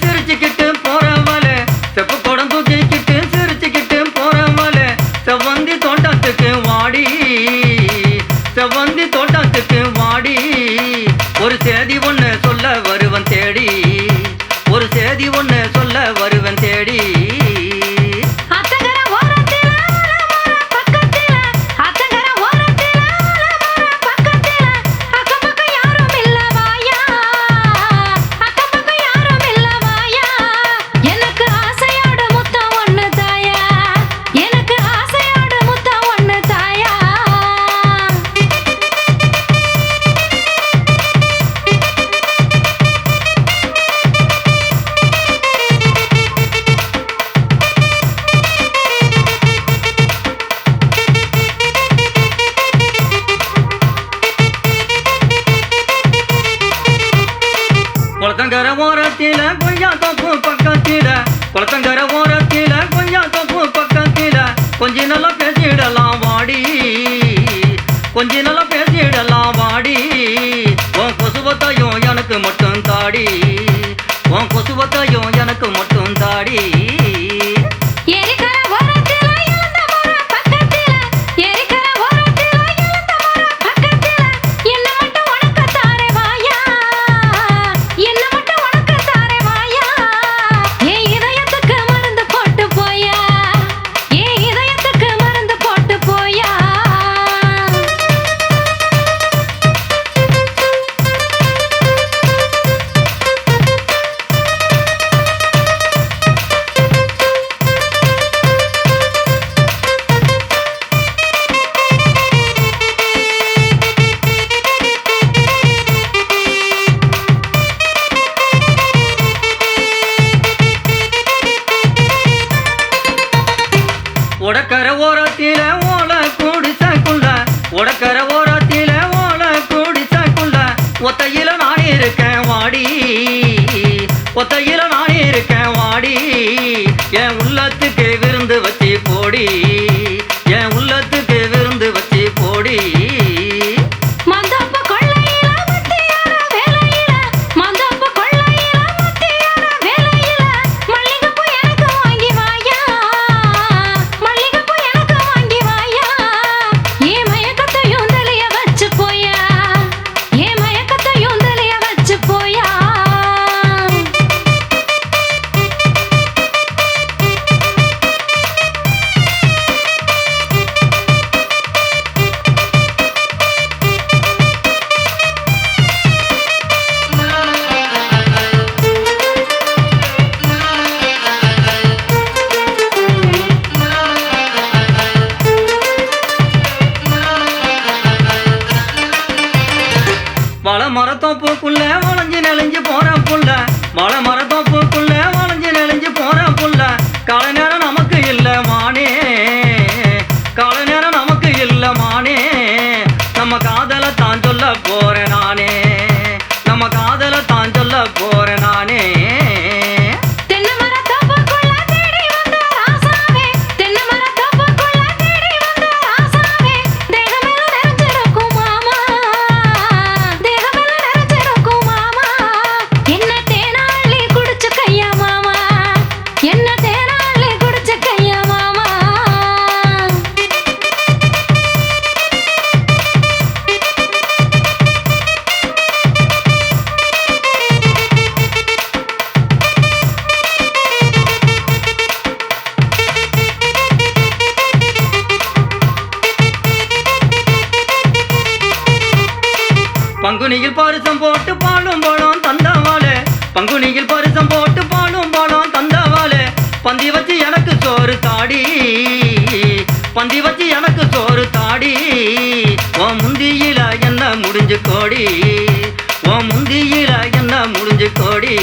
சிரிச்சுக்கிட்டு போறவள செப்பு குடம் தூக்கிக்கிட்டு சிரிச்சுக்கிட்டு போறவள செவ்வந்தி தோட்டத்துக்கு வாடி. செவ்வந்தி தோட்டத்துக்கு வாடி. ஒரு சேதி ஒன்று சொல்ல வருவன் தேடி. ஒரு சேதி ஒன்று பக்கத்தில கொய்யா தோப்பு பக்கத்தில குளத்தங்கர ஓரத்தில கொய்யா தோப்பு பக்கத்தில. கொஞ்ச நல்லா பேசிடலாம் வாடி கொஞ்ச நல்லா பேசிடலாம் வாடி. உன் கொசுவத்தையும் எனக்கு மட்டும் தாடி. இருக்கேன் வாடி. ஒத்தையில நான் இருக்கேன் வாடி. என் உள்ளத்துக்கு விருந்து வச்சு போடி. மரத்தோப்புக்குள்ள வளைஞ்சு நெளிஞ்சு போற புள்ள. மரத்தோ மரத்தோப்புக்குள்ள வளைஞ்சு நெளிஞ்சு போற புள்ள. கால நேரம் நமக்கு இல்ல மானே. கால நேரம் நமக்கு இல்ல மானே. நம்ம காதலை தான் சொல்ல போறேன் நானே. பங்குனியில் பரிசம் போட்டு பாலும் பழம் தந்தவாளே. பங்குனியில் பரிசம் போட்டு பாலும் பழம் தந்தவாளே. பந்தி வச்சு எனக்கு சோறு தாடி. பந்தி வச்சு எனக்கு சோறு தாடி. ஓ முந்தியில என்ன முடிஞ்சு கோடி? ஓ முந்தியில என்ன முடிஞ்சு கோடி?